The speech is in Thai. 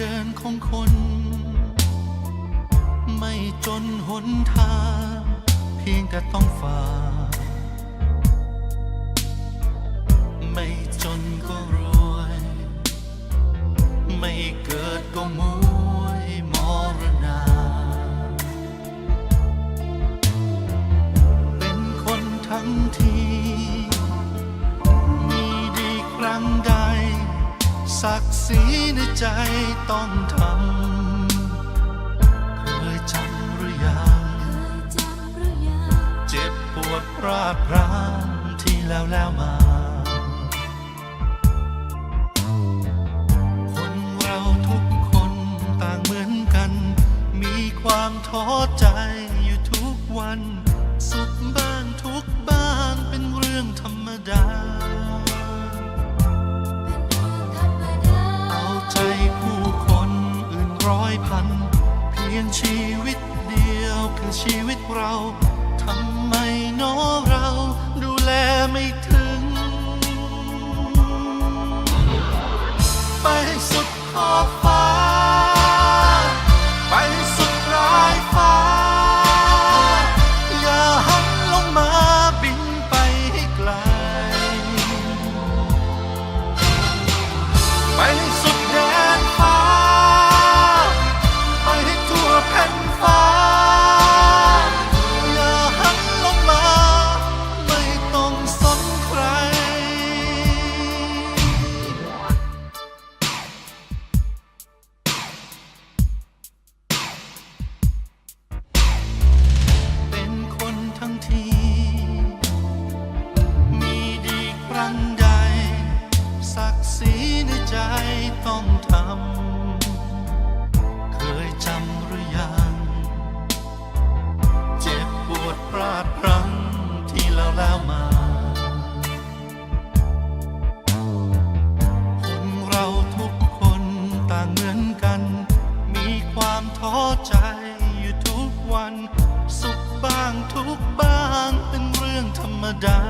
เดินของคน ไม่จนหนทาง เพียงแต่ต้องฝ่า ไม่จนก็รวย ไม่เกิดก็มวยมรณา เป็นคนทั้งที ศักดิ์ศรีในใจต้องทำ เคยจำหรือยังเจ็บปวดพรากพรางที่แล้วแล้วมา คนเราทุกคนต่างเหมือนกัน มีความท้อใจอยู่ทุกวัน ชีวิตเรา ทำไมน้อเราดูแลไม่ถึง ต้องทำ เคยจำหรือยัง เจ็บปวดพลาดพลั้งที่แล้วแล้วมาคนเราทุกคนต่างเหมือนกัน มีความท้อใจอยู่ทุกวัน สุขบ้างทุกบ้างเป็นเรื่องธรรมดา